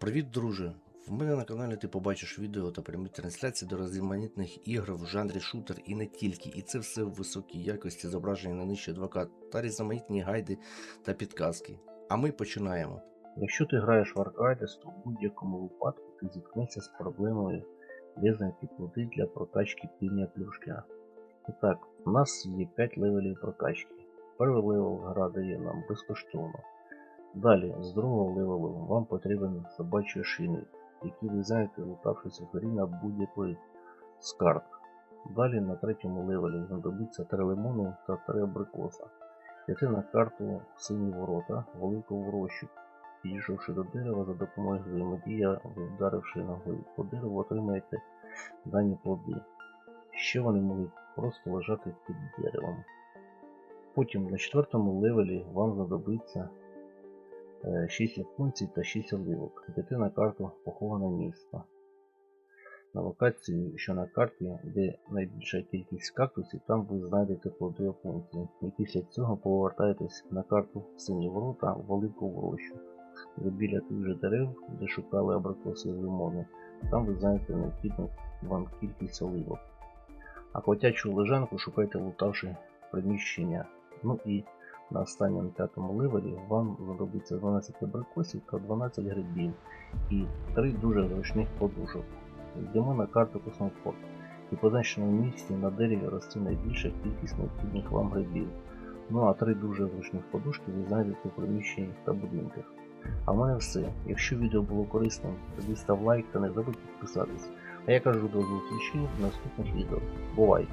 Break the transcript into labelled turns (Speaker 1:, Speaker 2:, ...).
Speaker 1: Привіт, друже! В мене на каналі ти побачиш відео та прямі трансляції до різноманітних ігор в жанрі шутер і не тільки. І це все в високій якості зображення на нижче 2К та різноманітні гайди та підказки. А ми починаємо. Якщо ти граєш в Arcades, то в будь-якому випадку ти зіткнешся з проблемою, де знайти плоди для прокачки півня плюшка. І так, у нас є 5 левелів прокачки. Перший левел гра дає нам безкоштовно. Далі, з другого левелу вам потрібен собачий ошейник, який ви знаєте, лутавшись горі на будь-якої з карт. Далі на третьому левелі знадобиться три лимони та три абрикоса. Піти на карту сині ворота, велику врощу. Підійшовши до дерева за допомогою взаємодія, вдаривши ногою по дереву, отримаєте дані плоди. Ще вони можуть просто лежати під деревом. Потім на четвертому левелі вам знадобиться 6 японців та 6 оливок. Піти на карту поховане місто. На локацію, що на карті, де найбільша кількість кактусів, там ви знайдете плоди японців. І після цього повертаєтесь на карту сині ворота в велику врощу. Ви біля тих же дерев, де шукали абрикоси з лимони, там ви знайдете необхідну вам кількість оливок. А котячу лежанку шукайте лутавши приміщення. Ну і на останньому п'ятому левелі вам знадобиться 12 абрикосів та 12 грибів і 3 дуже зручних подушок. Йдемо на карту Космопорт. І по позначеному місці на дереві росте найбільша кількість необхідних вам грибів. Ну а три дуже зручних подушки ви знайдете в приміщеннях та будинках. А в мене все. Якщо відео було корисним, тоді став лайк та не забудь підписатись. А я кажу до зустрічі в наступних відео. Бувай!